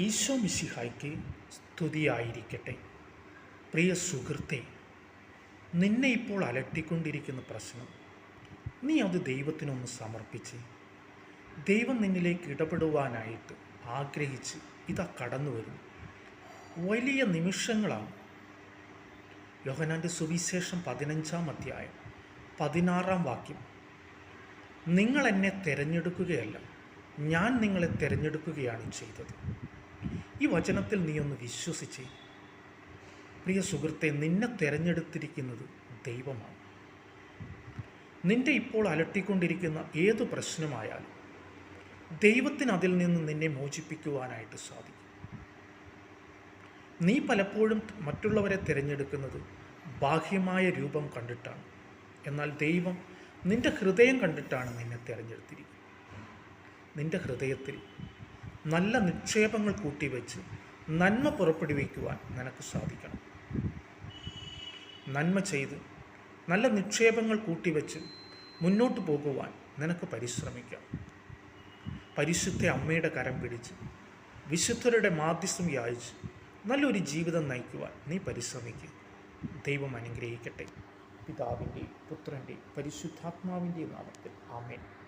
ഈശോ മിശിഹായ്ക്ക് സ്തുതിയായിരിക്കട്ടെ. പ്രിയ സുഹൃത്തെ നിന്നെ ഇപ്പോൾ അലട്ടിക്കൊണ്ടിരിക്കുന്ന പ്രശ്നം നീ അത് ദൈവത്തിനൊന്ന് സമർപ്പിച്ച് ദൈവം നിന്നിലേക്ക് ഇടപെടുവാനായിട്ട് ആഗ്രഹിച്ച് ഇതാ കടന്നു വരുന്നു വലിയ നിമിഷങ്ങളാണ്. യോഹനാന്റെ സുവിശേഷം പതിനഞ്ചാം അധ്യായം പതിനാറാം വാക്യം. നിങ്ങൾ എന്നെ തിരഞ്ഞെടുക്കുകയല്ല ഞാൻ നിങ്ങളെ തിരഞ്ഞെടുക്കുകയാണ് ചെയ്തത്. ഈ വചനത്തിൽ നീ ഒന്ന് വിശ്വസിച്ച്. പ്രിയ സുഹൃത്തെ നിന്നെ തിരഞ്ഞെടുത്തിരിക്കുന്നത് ദൈവമാണ്. നിന്റെ ഇപ്പോൾ അലട്ടിക്കൊണ്ടിരിക്കുന്ന ഏത് പ്രശ്നമായാലും ദൈവത്തിന് അതിൽ നിന്ന് നിന്നെ മോചിപ്പിക്കുവാനായിട്ട് സാധിക്കും. നീ പലപ്പോഴും മറ്റുള്ളവരെ തിരഞ്ഞെടുക്കുന്നത് ബാഹ്യമായ രൂപം കണ്ടിട്ടാണ്. എന്നാൽ ദൈവം നിന്റെ ഹൃദയം കണ്ടിട്ടാണ് നിന്നെ തിരഞ്ഞെടുത്തിരിക്കുന്നത്. നിന്റെ ഹൃദയത്തിൽ നല്ല നിക്ഷേപങ്ങൾ കൂട്ടിവെച്ച് നന്മ പുറപ്പെടുവിക്കുവാൻ നിനക്ക് സാധിക്കണം. നന്മ ചെയ്ത് നല്ല നിക്ഷേപങ്ങൾ കൂട്ടിവെച്ച് മുന്നോട്ട് പോകുവാൻ നിനക്ക് പരിശ്രമിക്കാം. പരിശുദ്ധ അമ്മയുടെ കരം പിടിച്ച് വിശുദ്ധരുടെ മാധ്യസ്ഥം യാചിച്ച് നല്ലൊരു ജീവിതം നയിക്കുവാൻ നീ പരിശ്രമിക്കുക ദൈവം അനുഗ്രഹിക്കട്ടെ. പിതാവിന്റെയും പുത്രന്റെയും പരിശുദ്ധാത്മാവിന്റെയും നാമത്തിൽ ആമേൻ.